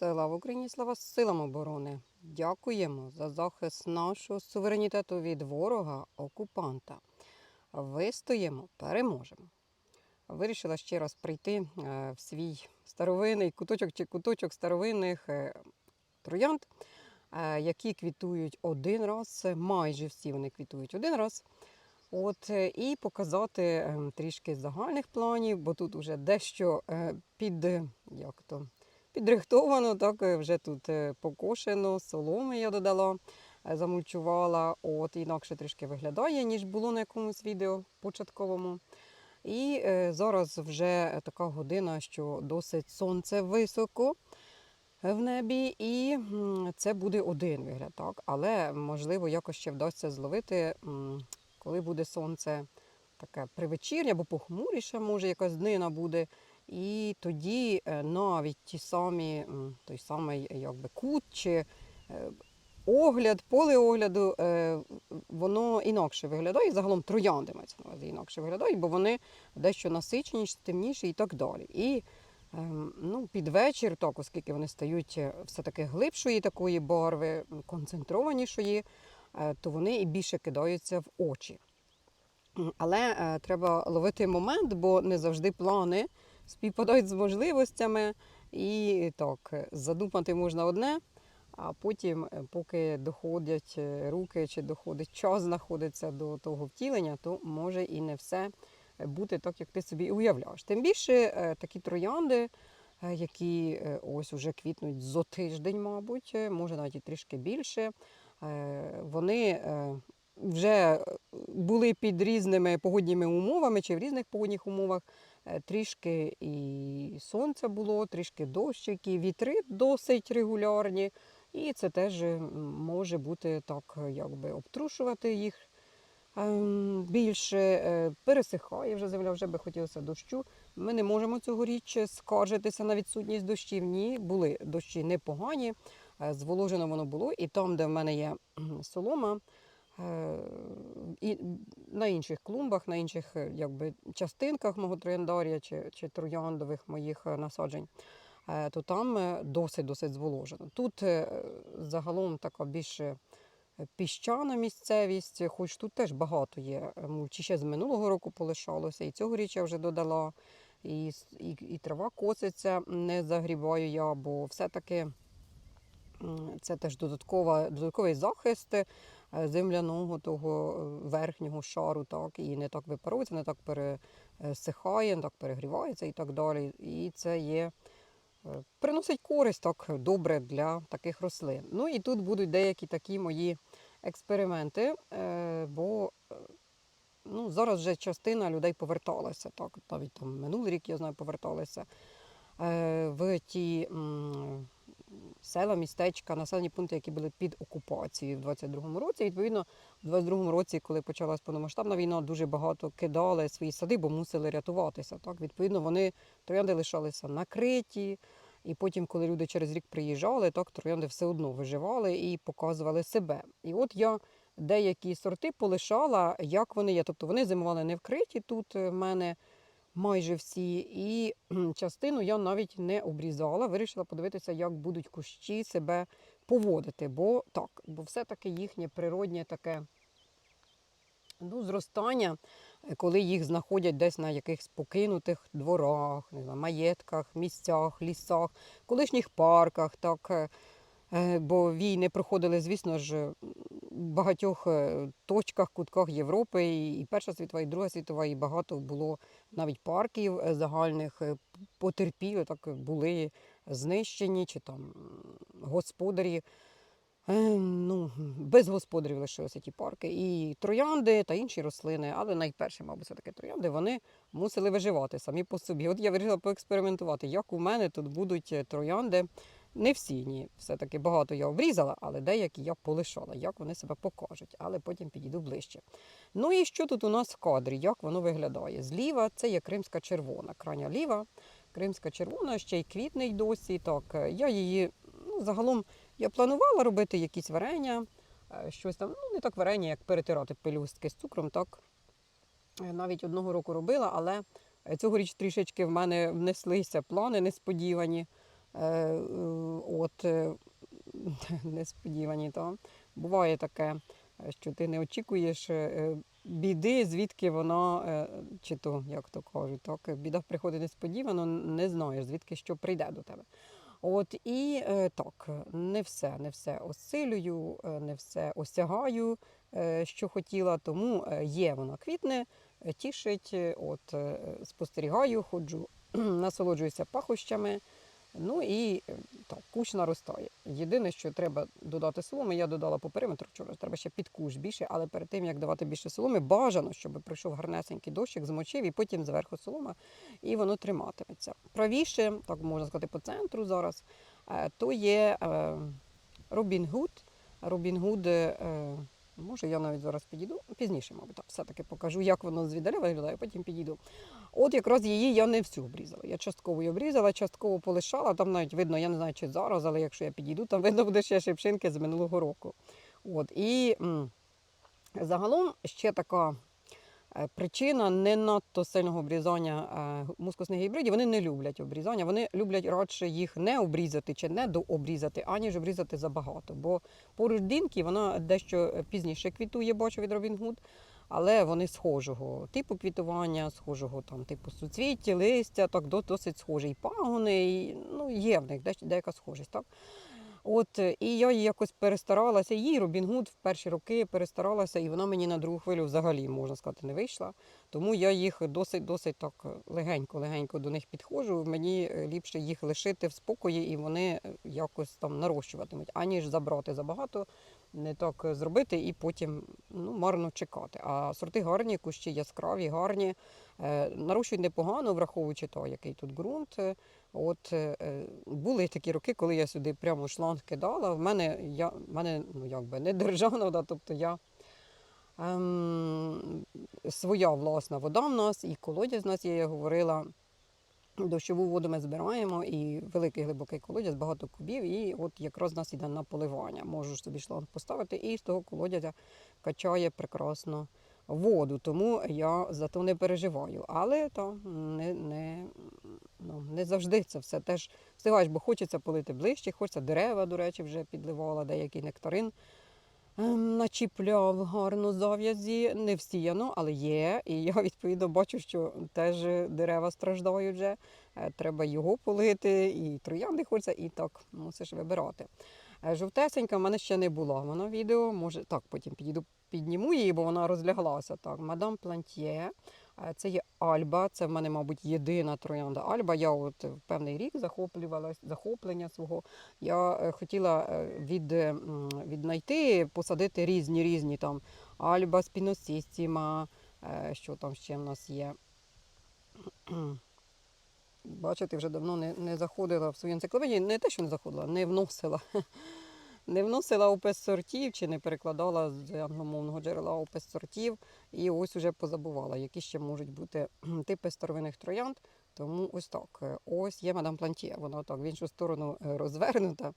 Слава Україні, слава силам оборони. Дякуємо за захист нашого суверенітету від ворога, окупанта. Вистоїмо, переможемо. Вирішила ще раз прийти е, в свій старовинний куточок чи куточок старовинних е, троянд, е, які квітують один раз, майже всі вони квітують один раз. От, і показати е, трішки загальних планів, бо тут вже дещо під, як то, підрихтовано, так е, вже тут е, покошено, соломи я додала, е, замульчувала. От, інакше трішки виглядає, ніж було на якомусь відео початковому. І зараз вже така година, що досить сонце високо в небі, і це буде один вигляд, так. Але можливо якось ще вдасться зловити, коли буде сонце таке привечірнє або похмуріше, може якась днина буде. І тоді е, навіть ті самі, той самий якби, кут чи е, огляд, поле огляду, е, воно інакше виглядає. Загалом троянди мається на увазі інакше виглядають, бо вони дещо насиченіші, темніші і так далі. І ем, ну, під вечір, так, оскільки вони стають е, все-таки глибшої такої барви, концентрованішої, е, то вони і більше кидаються в очі. Але е, треба ловити момент, бо не завжди плани співпадають з можливостями. І так, задумати можна одне, а потім, е, поки доходять е, руки чи доходить час знаходиться до того втілення, то може і не все бути так, як ти собі уявляєш. Тим більше е, такі троянди, які ось уже квітнуть зо тиждень, мабуть, може навіть і трішки більше. Вони вже були під різними погодніми умовами чи в різних погодних умовах. Е, Трішки і сонця було, трішки дощики, вітри досить регулярні. І це теж може бути так, якби обтрушувати їх ем, більше. Е, Пересихає вже земля, вже би хотілося дощу. Ми не можемо цьогоріч скаржитися на відсутність дощів. Ні, були дощі непогані, е, зволожено воно було. І там, де в мене є солома, і на інших клумбах, на інших е, якби, частинках мого трояндарія чи, чи трояндових моїх е, насаджень, е, то там е, досить-досить зволожено. Тут е, загалом така більше е, піщана місцевість, хоч тут теж багато є е, мульчі, ще з минулого року полишалося, і цьогоріч я вже додала, і, і, і трава коситься, не загрібаю я, бо все-таки це теж додатковий захист е, земляного того е, верхнього шару, так, і не так випарується, не так пересихає, не так перегрівається і так далі. І це є, е, приносить користь так добре для таких рослин. Ну і тут будуть деякі такі мої експерименти, е, бо е, ну, зараз вже частина людей поверталася, так, навіть там минулий рік, я знаю, поверталися е, в ті села, містечка, населені пункти, які були під окупацією в 22-му році. Відповідно, в 22-му році, коли почалась повномасштабна війна, дуже багато кидали свої сади, бо мусили рятуватися. Так? Відповідно, вони троянди лишалися накриті. І потім, коли люди через рік приїжджали, так троянди все одно виживали і показували себе. І от я деякі сорти полишала, як вони є. Тобто вони зимували не вкриті тут е, в мене майже всі. І частину я навіть не обрізала. Вирішила подивитися, як будуть кущі себе поводити. Бо так, бо все-таки їхнє природнє таке ну, зростання, коли їх знаходять десь на якихось покинутих дворах, не знаю, маєтках, місцях, лісах, колишніх парках. Так, е, бо війни проходили, звісно ж, в багатьох е, точках, кутках Європи, і Перша світова, і Друга світова, і багато було навіть парків е, загальних, е, потерпіли, так е, були знищені, чи там господарі. Е, Ну, без господарів лишилися ті парки. І троянди та інші рослини, але найперше, мабуть, все-таки троянди, вони мусили виживати самі по собі. От я вирішила поекспериментувати, як у мене тут будуть е, троянди. Не всі, ні, все-таки багато я обрізала, але деякі я полишала, як вони себе покажуть, але потім підійду ближче. Ну і що тут у нас в кадрі, як воно виглядає? Зліва це є кримська червона, крайня ліва, кримська червона, ще й квітний досі. Так, е, я її ну, загалом я планувала робити якісь варення, е, щось там, ну не так варення, як перетирати пелюстки з цукром, так. Е, Навіть одного року робила, але цьогоріч трішечки в мене внеслися плани несподівані. Е, е, от е, несподівані. Та. Буває таке, що ти не очікуєш біди, звідки вона, чи то, як то кажуть, так, біда приходить несподівано, не знаєш, звідки що прийде до тебе. От і так, не все, не все осилюю, не все осягаю, що хотіла, тому є вона квітне, тішить, от спостерігаю, ходжу, насолоджуюся пахощами. Ну і е, так, кущ наростає. Єдине, що треба додати соломи, я додала по периметру вчора, треба ще під кущ більше, але перед тим як давати більше соломи, бажано, щоб пройшов гарнесенький дощик, змочив і потім зверху солома, і воно триматиметься. Правіше, так можна сказати, по центру зараз, е, то є Робін Гуд. Робін Гуд, може я навіть зараз підійду, пізніше, мабуть, так, все-таки покажу, як воно звіддаля виглядає, потім підійду. От якраз її я не всю обрізала. Я частково її обрізала, частково полишала. Там навіть видно, я не знаю, чи зараз, але якщо я підійду, там видно буде ще шипшинки з минулого року. От. І м, загалом ще така причина не надто сильного обрізання е, мускусних гібридів. Вони не люблять обрізання, вони люблять радше їх не обрізати чи не дообрізати, аніж обрізати забагато. Бо поруч динки вона дещо пізніше квітує, бачу від Робін Гуд але вони схожого типу квітування, схожого там типу суцвіття, листя, так досить схожі. І пагони, і, ну, є в них деяка схожість. Так? От, е, і я її якось перестаралася. Їй Робін Гуд в перші роки перестаралася, і вона мені на другу хвилю взагалі, можна сказати, не вийшла. Тому я їх досить досить так легенько-легенько до них підходжу. Мені е, ліпше їх лишити в спокої, і вони е, якось там нарощуватимуть, аніж забрати забагато, не так зробити і потім ну, марно чекати. А сорти гарні, кущі яскраві, гарні, нарощують непогано, враховуючи то, який тут ґрунт. От е, е, були такі роки, коли я сюди прямо шланг кидала. В мене я в мене ну якби не державна вода, тобто я ем, своя власна вода в нас, і колодязь в нас є, я говорила. Дощову воду ми збираємо, і великий глибокий колодязь, багато кубів, і от якраз нас іде на поливання. Можу собі шланг поставити, і з того колодязя качає прекрасно воду. Тому я за то не переживаю. Але то не, не, ну, не завжди це все теж встигаєш, бо хочеться полити ближче, хочеться дерева, до речі, вже підливала, деякий нектарин. ем, Начіпляв гарно зав'язі, не всіяно, але є. І я відповідно бачу, що теж дерева страждають вже. Е, Треба його полити, і троянди хочеться, і так мусиш вибирати. Е, Жовтесенька в мене ще не була. Вона відео, може, так, потім підійду, підніму її, бо вона розляглася. Так, мадам Плантьє. Е, Це є Альба, це в мене, мабуть, єдина троянда Альба. Я от в певний рік захоплювалась, захоплення свого. Я е, хотіла е, від, е, віднайти, посадити різні різні там Альба спіносістіма, е, що там ще в нас є. Бачите, вже давно не, не заходила в свою енциклопедію. Не те, що не заходила, не вносила. Не вносила опис сортів чи не перекладала з англомовного джерела опис сортів. І ось уже позабувала, які ще можуть бути типи старовинних троянд. Тому ось так. Ось є мадам Плантія. Вона так в іншу сторону е, розвернута,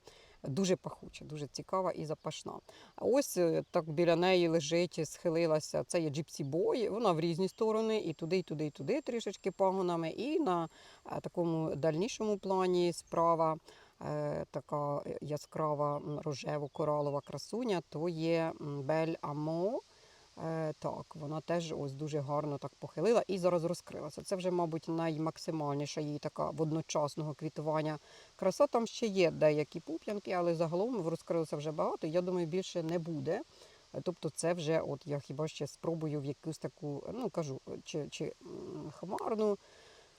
дуже пахуча, дуже цікава і запашна. А ось е, так біля неї лежить, схилилася. Це є Boy. Вона в різні сторони, і туди, і туди, і туди трішечки пагонами. І на е, такому дальнішому плані справа. е, Така яскрава рожево-коралова красуня, то є Бель Амо. Е, Так, вона теж ось дуже гарно так похилила і зараз розкрилася. Це вже, мабуть, наймаксимальніша її така водночасного квітування. Краса там ще є деякі пуп'янки, але загалом розкрилося вже багато. Я думаю, більше не буде. Е, Тобто, це вже, от я хіба ще спробую в якусь таку, ну кажу, чи, чи хмарну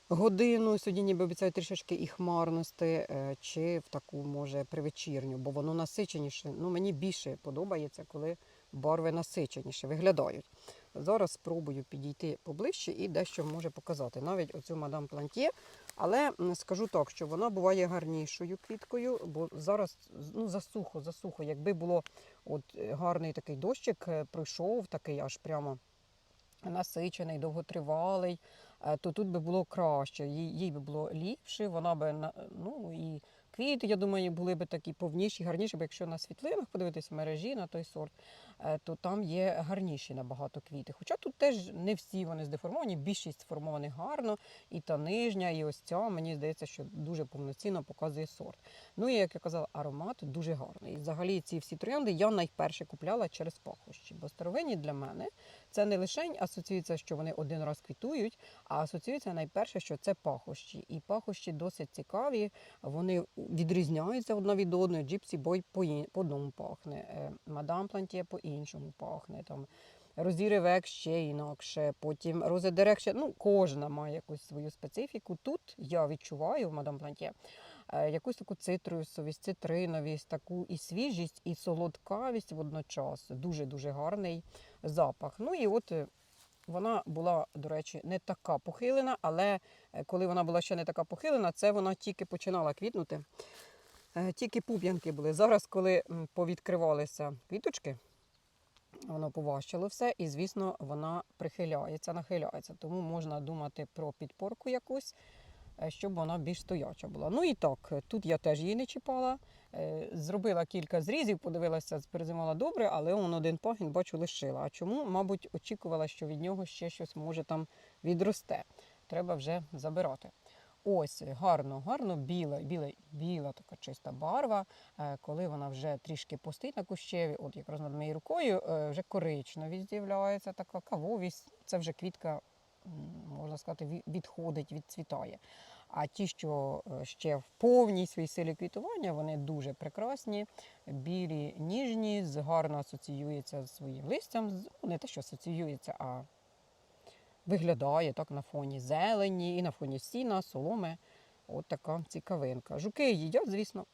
годину. Сьогодні ніби обіцяють трішечки і хмарності, е, чи в таку, може, привечірню, бо воно насиченіше. Ну, мені більше подобається, коли барви насиченіше виглядають. Зараз спробую підійти поближче і дещо може показати. Навіть оцю мадам Плантє. Але скажу так, що вона буває гарнішою квіткою, бо зараз ну, засухо, засухо. Якби було от е, гарний такий дощик, е, пройшов, такий аж прямо насичений, довготривалий, е, то тут би було краще. Їй, їй би було ліпше, вона би ну, і квіти, я думаю, були б такі повніші, гарніші, бо якщо на світлинах подивитись в мережі на той сорт, е, то там є гарніші набагато квіти. Хоча тут теж не всі вони здеформовані, більшість сформовані гарно, і та нижня, і ось ця, мені здається, що дуже повноцінно показує сорт. Ну і як я казала, аромат дуже гарний. І взагалі ці всі троянди я найперше купляла через пахощі, бо старовинні для мене це не лише асоціюється, що вони один раз квітують, а асоціюється найперше, що це пахощі. І пахощі досить цікаві, вони відрізняються одна від одної. Джипсі бой по, по одному пахне, е, мадам плантє по-іншому пахне. Там. Розіревек ще інакше, потім розедерек ще, ну, кожна має якусь свою специфіку. Тут я відчуваю в мадам плантє е, якусь таку цитрусовість, цитриновість, таку і свіжість, і солодкавість водночас. Дуже-дуже гарний запах. Ну і от е, вона була, до речі, не така похилена, але е, коли вона була ще не така похилена, це вона тільки починала квітнути. Е, Тільки пуп'янки були. Зараз, коли повідкривалися квіточки, воно поважчало все, і, звісно, вона прихиляється, нахиляється. Тому можна думати про підпорку якусь, е, щоб вона більш стояча була. Ну і так, е, тут я теж її не чіпала. Е, Зробила кілька зрізів, подивилася, перезимала добре, але он один пагін, бачу, лишила. А чому? Мабуть, очікувала, що від нього ще щось може там відросте. Треба вже забирати. Ось гарно, гарно біла, біла, біла така чиста барва. Е, Коли вона вже трішки постоїть на кущеві, от якраз над моєю рукою, е, вже коричневість з'являється, така кавовість. Це вже квітка, можна сказати, відходить, відцвітає. А ті, що е, ще в повній своїй силі квітування, вони дуже прекрасні, білі, ніжні, гарно асоціюються з своїм листям. ну, Не те, що асоціюється, а виглядає так на фоні зелені і на фоні сіна, соломи. От така цікавинка. Жуки їдять, звісно.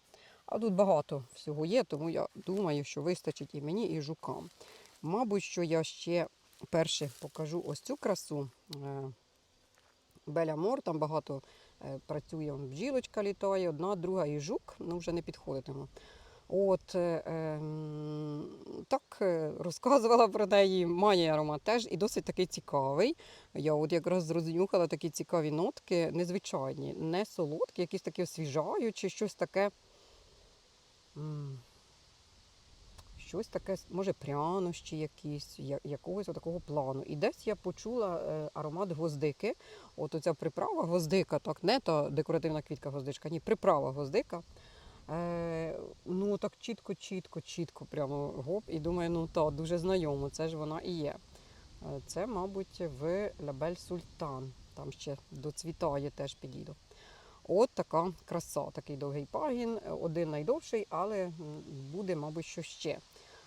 А тут багато всього є, тому я думаю, що вистачить і мені, і жукам. Мабуть, що я ще перше покажу ось цю красу. Е, Беля Мор, там багато е, працює бджілочка літає, одна, друга і жук, ну вже не підходитиму. От е, ем, так розказувала про неї, має аромат теж і досить такий цікавий. Я от якраз рознюхала такі цікаві нотки, незвичайні, не солодкі, якісь такі освіжаючі, щось таке. Щось таке, може, прянощі якісь, якогось такого плану. І десь я почула е, аромат гвоздики. От оця приправа гвоздика, так, не та декоративна квітка гвоздичка, ні, приправа гвоздика. Е, ну так чітко, чітко, чітко, прямо гоп. І думаю, ну та дуже знайомо, це ж вона і є. Е, Це, мабуть, в Лабель Султан. Там ще доцвітає, теж підійду. От така краса, такий довгий пагін, один найдовший, але буде, мабуть, що ще.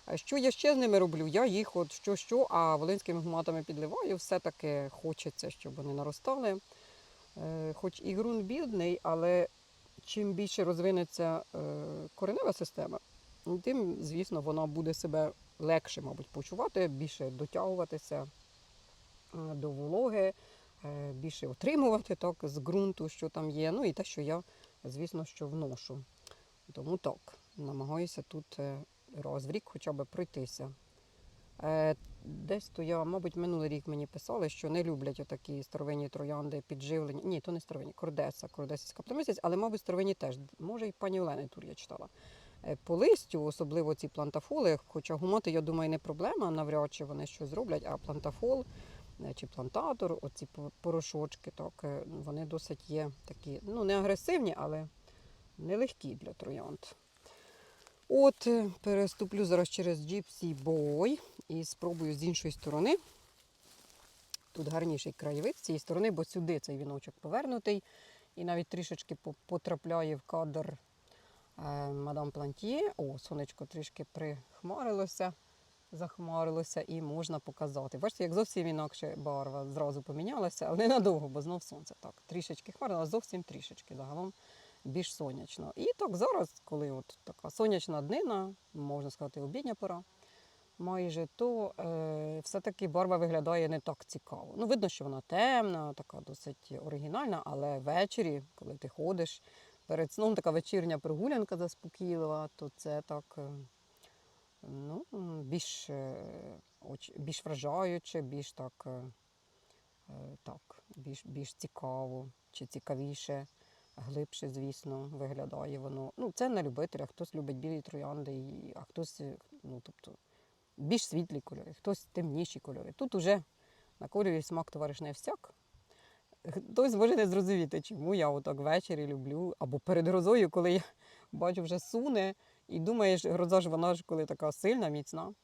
А Що я ще з ними роблю? Я їх от що-що, а волинськими гуматами підливаю. Все-таки хочеться, щоб вони наростали. Е, Хоч і ґрунт бідний, але чим більше розвинеться е, коренева система, тим, звісно, вона буде себе легше, мабуть, почувати, більше дотягуватися е, до вологи, е, більше отримувати так, з ґрунту, що там є. Ну і те, що я, звісно, що вношу. Тому так, намагаюся тут е, раз в рік хоча б пройтися. Е, Десь то я, мабуть, минулий рік мені писали, що не люблять отакі старовинні троянди підживлені. Ні, то не старовинні, кордеса, кордесівська птомисяць, але, мабуть, старовинні теж. Може, і пані Олени Тур я читала. Е, По листю, особливо ці плантафоли, хоча гумати, я думаю, не проблема, навряд чи вони щось зроблять, а плантафол е, чи плантатор, оці порошочки, так, вони досить є такі, ну, не агресивні, але нелегкі для троянд. От, е, переступлю зараз через Gypsy Boy і спробую з іншої сторони. Тут гарніший краєвид з цієї сторони, бо сюди цей віночок повернутий. І навіть трішечки потрапляє в кадр е, мадам Плантіє. О, сонечко трішки прихмарилося, захмарилося і можна показати. Бачите, як зовсім інакше барва зразу помінялася, але ненадовго, бо знов сонце. Так, трішечки хмарно, але зовсім трішечки. Загалом більш сонячно. І так зараз, коли от така сонячна днина, можна сказати, обідня пора, майже, то е, все-таки барва виглядає не так цікаво. Ну, видно, що вона темна, така досить оригінальна, але ввечері, коли ти ходиш перед сном, така вечірня прогулянка заспокійлива, то це так е, ну, більш, е, більш вражаюче, більш так, е, так більш, більш цікаво чи цікавіше. Глибше, звісно, виглядає воно. Ну, це на любителя, хтось любить білі троянди, а хтось, е, ну, тобто, більш світлі кольори, хтось темніші кольори. Тут уже на кольорі смак товариш не всяк. Хтось може не зрозуміти, чому я отак ввечері люблю, або перед грозою, коли я бачу вже суне, і думаєш, гроза ж вона ж коли така сильна, міцна.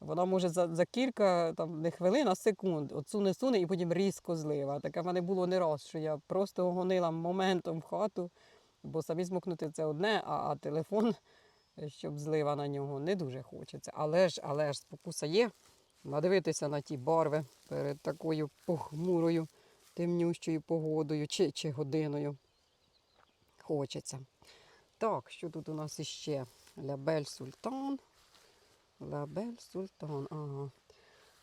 Вона може за, за кілька там, не хвилин, а секунд. От суне і потім різко злива. Таке в мене було не раз, що я просто гонила моментом в хату, бо самі змокнути це одне, а, а телефон, щоб злива на нього, не дуже хочеться. Але ж, але ж спокуса є. Надивитися на ті барви перед такою похмурою, темнющою погодою чи, чи годиною. Хочеться. Так, що тут у нас іще? Лябель Султан. Лабель Султан. Ага.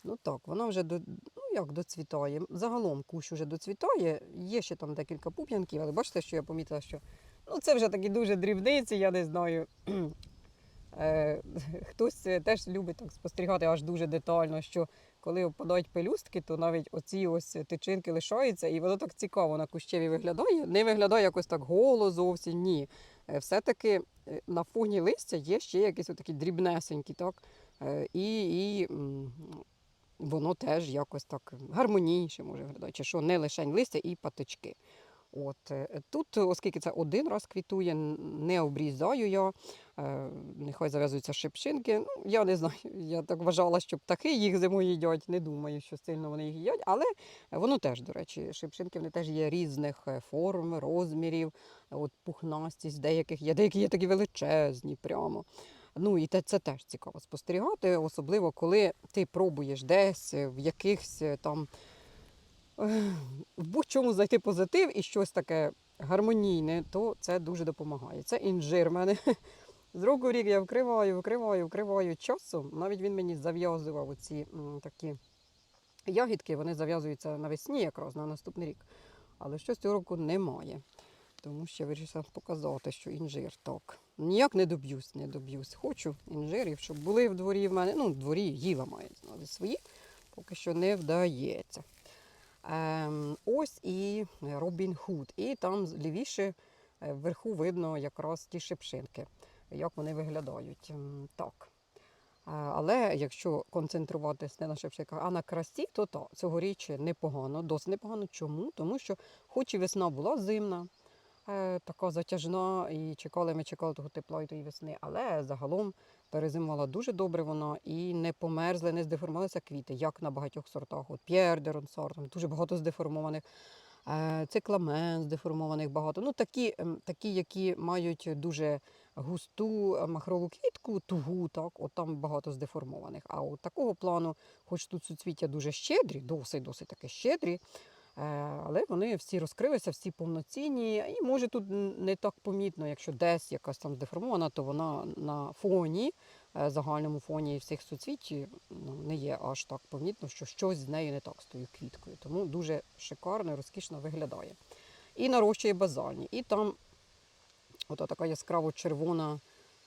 Ну так, вона вже до, ну, як доцвітає. Загалом кущ вже доцвітає. Є ще там декілька пуп'янків, але бачите, що я помітила, що ну, це вже такі дуже дрібниці, я не знаю. Е, Хтось е, теж любить так спостерігати аж дуже детально, що коли опадають пелюстки, то навіть оці ось тичинки лишаються, і воно так цікаво на кущеві виглядає. Не виглядає якось так голо зовсім, ні. Е, Все-таки на фоні листя є ще якісь такі дрібнесенькі, так? І, і воно теж якось так гармонійніше може виглядати, чи що не лише листя і патички. От е, тут, оскільки це один раз квітує, не обрізаю я, е, нехай зав'язуються шипшинки. Ну, я не знаю, я так вважала, що птахи їх зимою їдять. Не думаю, що сильно вони їх їдять, але воно теж, до речі, шипшинки вони теж є різних е, форм, розмірів, от пухнастість деяких є, деякі є такі величезні прямо. Ну і це теж цікаво спостерігати, особливо коли ти пробуєш десь е, в якихось е, там е, в будь-чому знайти позитив і щось таке гармонійне, то це дуже допомагає. Це інжир в мене. З року рік я вкриваю, вкриваю, вкриваю часом. Навіть він мені зав'язував оці такі ягідки, вони зав'язуються навесні якраз на наступний рік. Але щось цього року немає. Тому що вирішила показати, що інжир так. Ніяк не доб'юсь, не доб'юсь. Хочу інжирів, щоб були в дворі в мене. Ну, в дворі їла маю знати свої, поки що не вдається. Ем, ось і Робін Худ. І там лівіше е, вверху видно якраз ті шипшинки, як вони виглядають. Ем, Так. Е, Але якщо концентруватись не на шипшинках, а на красі, то так, цьогоріч непогано, досить непогано. Чому? Тому що, хоч і весна була зимна, е, така затяжна, і чекали, ми чекали того тепла і тої весни, але загалом перезимувала дуже добре вона і не померзли, не здеформувалися квіти, як на багатьох сортах. От П'єрдерон сорт, там дуже багато здеформованих. Е, Цикламен здеформованих багато. Ну, такі, ем, такі, які мають дуже густу е, махрову квітку, тугу, так, от там багато здеформованих. А от такого плану, хоч тут суцвіття дуже щедрі, досить досить таки щедрі, але вони всі розкрилися, всі повноцінні. І може тут не так помітно, якщо десь якась там здеформована, то вона на фоні, е, загальному фоні всіх суцвіть ну, не є аж так помітно, що щось з нею не так з тою квіткою. Тому дуже шикарно і розкішно виглядає. І нарощує базальні. І там Ото така яскраво червона,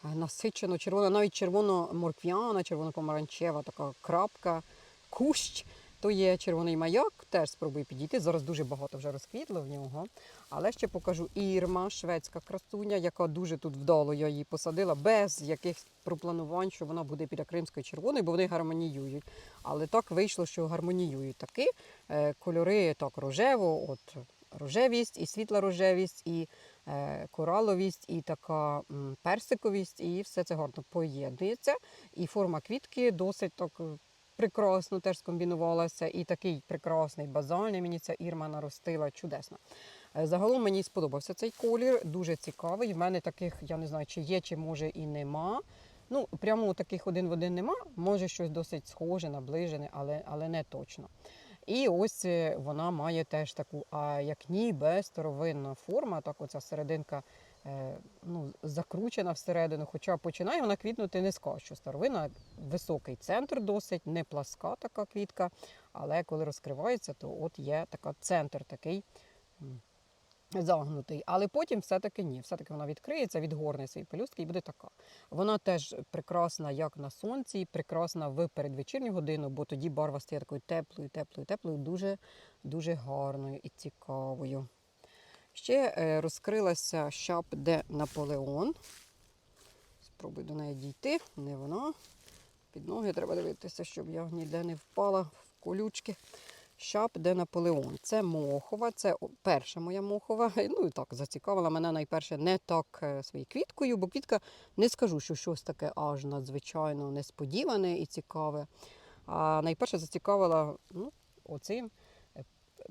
е, насичено червона, навіть червоно-морквяна, червоно-помаранчева, така крапка, кущ. То є червоний маяк, теж спробую підійти. Зараз дуже багато вже розквітло в нього. Але ще покажу Ірма, шведська красуня, яка дуже тут вдало я її посадила, без якихось пропланувань, що вона буде біля кримської червоної, бо вони гармоніюють. Але так вийшло, що гармоніюють таки. Е, Кольори так рожево, от рожевість і світла рожевість, і е, кораловість, і така персиковість, і все це гарно поєднується. І форма квітки досить так прекрасно теж скомбінувалася. І такий прекрасний базальний мені ця ірма наростила чудесно. Е, Загалом мені сподобався цей колір, дуже цікавий. В мене таких, я не знаю, чи є, чи може і нема. Ну, прямо таких один в один нема. Може щось досить схоже, наближене, але, але не точно. І ось е, вона має теж таку, а як ніби старовинна форма, так оця серединка ну, закручена всередину, хоча починає вона квітнути скажу, що старовинна, високий центр досить, не пласка така квітка, але коли розкривається, то от є така центр такий загнутий. Але потім все-таки ні, все-таки вона відкриється, відгорне свої пелюстки і буде така. Вона теж прекрасна як на сонці, прекрасна в передвечірню годину, бо тоді барва стає такою теплою, теплою, теплою, дуже, дуже гарною і цікавою. Ще е, розкрилася шап де Наполеон. Спробую до неї дійти. Не вона. Під ноги треба дивитися, щоб я ніде не впала в колючки. Шап де Наполеон. Це мохова, це перша моя мохова. Ну і так, зацікавила мене найперше не так е, своєю квіткою, бо квітка не скажу, що щось таке аж надзвичайно несподіване і цікаве. А найперше зацікавила ну, оцим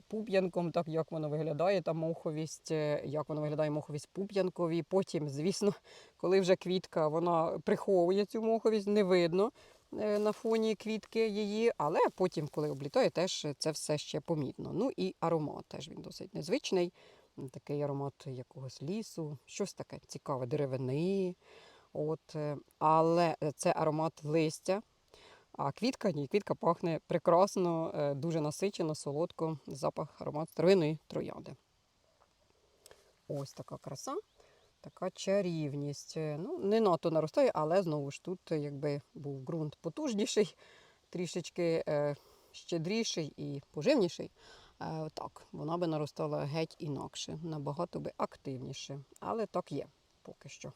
пуп'янком, так як воно виглядає, та моховість, е, як воно виглядає моховість пуп'янкові. Потім, звісно, коли вже квітка вона приховує цю моховість, не видно е, на фоні квітки її, але потім, коли облітає, теж це все ще помітно. Ну і аромат теж він досить незвичний. Такий аромат якогось лісу, щось таке цікаве, деревини. От, е, але це аромат листя. А квітка ні, квітка пахне прекрасно, е, дуже насичено, солодко, запах аромат травяної троянди. Ось така краса, така чарівність. Е, Ну, не надто наростає, але знову ж тут, е, якби був ґрунт потужніший, трішечки щедріший і поживніший. Так, вона би наростала геть інакше, набагато би активніше. Але так є поки що.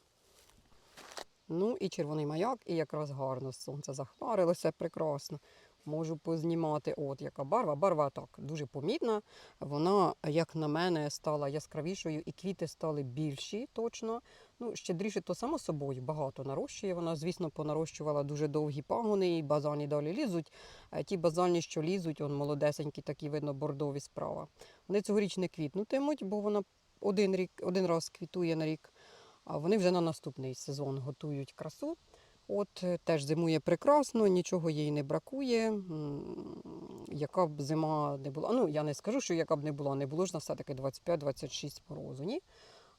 Ну і червоний маяк, і якраз гарно сонце захмарилося прекрасно. Можу познімати. От яка барва. Барва так дуже помітна. Вона, як на мене, стала яскравішою, і квіти стали більші, точно. Ну, щедріше, то само собою багато нарощує. Вона, звісно, понарощувала дуже довгі пагони, і базальні далі лізуть. Е, Ті базальні, що лізуть, он молодесенькі, такі видно, бордові справа. Вони цьогоріч не квітнутимуть, бо вона один рік, один раз квітує на рік. А вони вже на наступний сезон готують красу. От е, теж зимує прекрасно, нічого їй не бракує. Яка б зима не була. Ну, я не скажу, що яка б не була, не було ж на все-таки 25-26 морозу. Ні?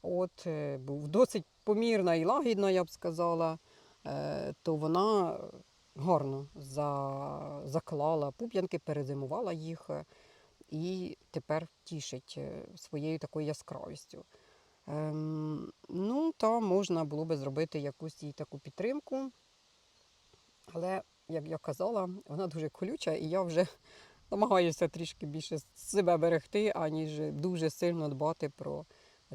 От е, був досить помірна і лагідна, я б сказала, Е, то вона гарно за, заклала пуп'янки, перезимувала їх і тепер тішить своєю такою яскравістю. Ем, ну, та можна було би зробити якусь їй таку підтримку. Але, як я казала, вона дуже колюча, і я вже намагаюся трішки більше себе берегти, аніж дуже сильно дбати про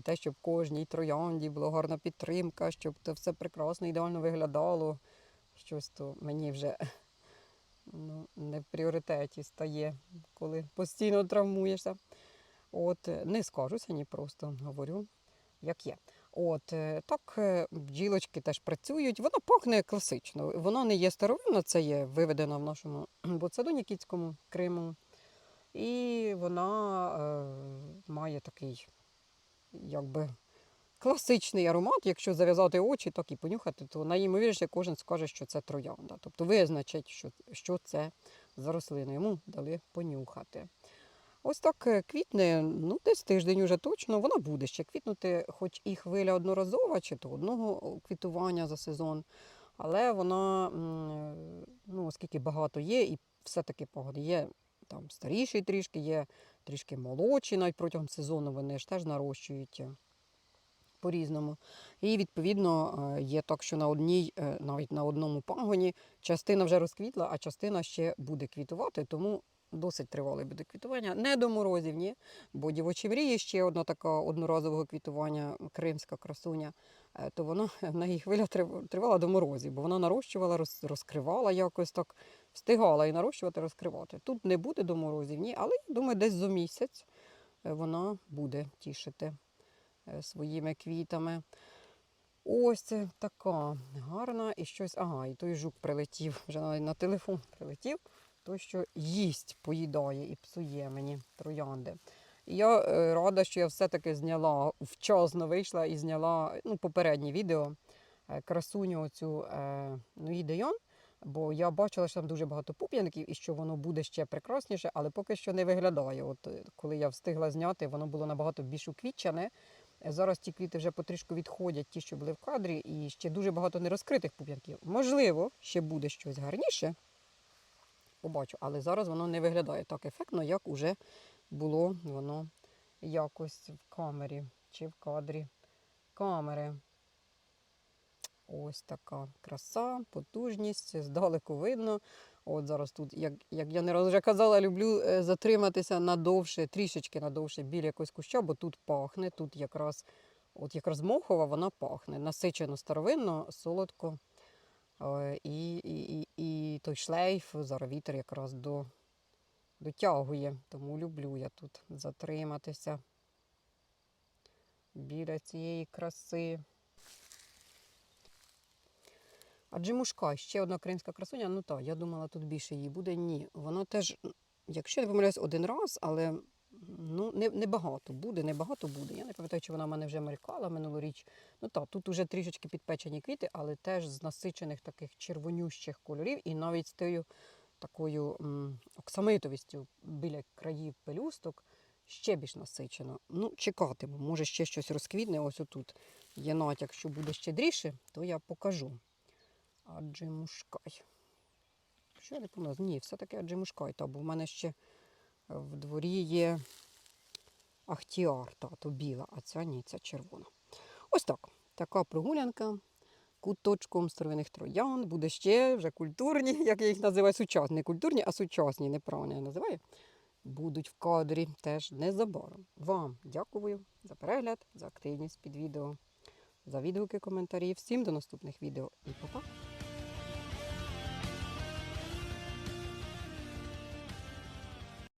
те, щоб кожній троянді була гарна підтримка, щоб це все прекрасно, ідеально виглядало. Щось то мені вже ну, не в пріоритеті стає, коли постійно травмуєшся. От, не скажуся, ні просто говорю, як є. От е, так е, бджілочки теж працюють. Вона пахне класично. Вона не є старовинна, це є виведена в нашому ботсаду Нікітському Криму. І вона е, має такий, якби. Класичний аромат, якщо зав'язати очі, так і понюхати, то найімовірніше кожен скаже, що це троянда. Тобто визначить, що, що це за рослина. Йому дали понюхати. Ось так е, квітне, ну десь тиждень уже точно, вона буде ще квітнути, хоч і хвиля одноразова, чи то одного квітування за сезон. Але вона, ну, оскільки багато є, і все-таки погоди є там старіші трішки, є трішки молодші, навіть протягом сезону вони ж теж нарощують е, по-різному. І відповідно е, є так, що на одній, навіть на одному пагоні, частина вже розквітла, а частина ще буде квітувати, тому досить тривале буде квітування. Не до морозів, ні. Бо дівочі мрії ще одна така одноразового квітування, кримська красуня, е, то вона на її хвиля тривала до морозів, бо вона нарощувала, розкривала якось так, встигала і нарощувати, розкривати. Тут не буде до морозів, ні, але думаю, десь за місяць е, вона буде тішити е, своїми квітами. Ось це така гарна і щось. Ага, і той жук прилетів, вже на телефон прилетів, той, що їсть, поїдає і псує мені троянди. Я е, рада, що я все-таки зняла, вчасно вийшла і зняла ну, попереднє відео е, красуню оцю е, Нуїдейон, бо я бачила, що там дуже багато пуп'янків і що воно буде ще прекрасніше, але поки що не виглядає. От коли я встигла зняти, воно було набагато більш уквітчене. Е, Зараз ті квіти вже потрішку відходять, ті, що були в кадрі, і ще дуже багато нерозкритих пуп'янків. Можливо, ще буде щось гарніше. Побачу, але зараз воно не виглядає так ефектно, як уже було воно якось в камері чи в кадрі камери. Ось така краса, потужність, здалеку видно. От зараз тут, як, як я не раз вже казала, люблю е, затриматися надовше, трішечки надовше біля якогось куща, бо тут пахне, тут якраз, от якраз мохова, вона пахне. Насичено старовинно, солодко. Е, І, і, і, і той шлейф, зараз вітер якраз до, дотягує. Тому люблю я тут затриматися біля цієї краси. А джимушка, ще одна українська красуня. Ну так, я думала, тут більше її буде. Ні. Вона теж, якщо я не помиляюсь, один раз, але ну, не, багато буде, не багато буде. Я не пам'ятаю, чи вона в мене вже мелькала минулоріч. Ну так, тут уже трішечки підпечені квіти, але теж з насичених таких червонющих кольорів і навіть з тою такою м, оксамитовістю біля країв пелюсток ще більш насичено. Ну, чекатиму, може ще щось розквітне. Ось отут є натяк, що буде щедріше, то я покажу. Аджимушкай. Що я не пам'ятаю? Ні, все-таки аджимушкай. Та, бо в мене ще в дворі є ахтіар, та, то біла, а ця ні, ця червона. Ось так. Така прогулянка куточком старовинних троян. Буде ще вже культурні, як я їх називаю, сучасні. Не культурні, а сучасні, неправильно я називаю. Будуть в кадрі теж незабаром. Вам дякую за перегляд, за активність під відео, за відгуки, коментарі. Всім до наступних відео і па-па!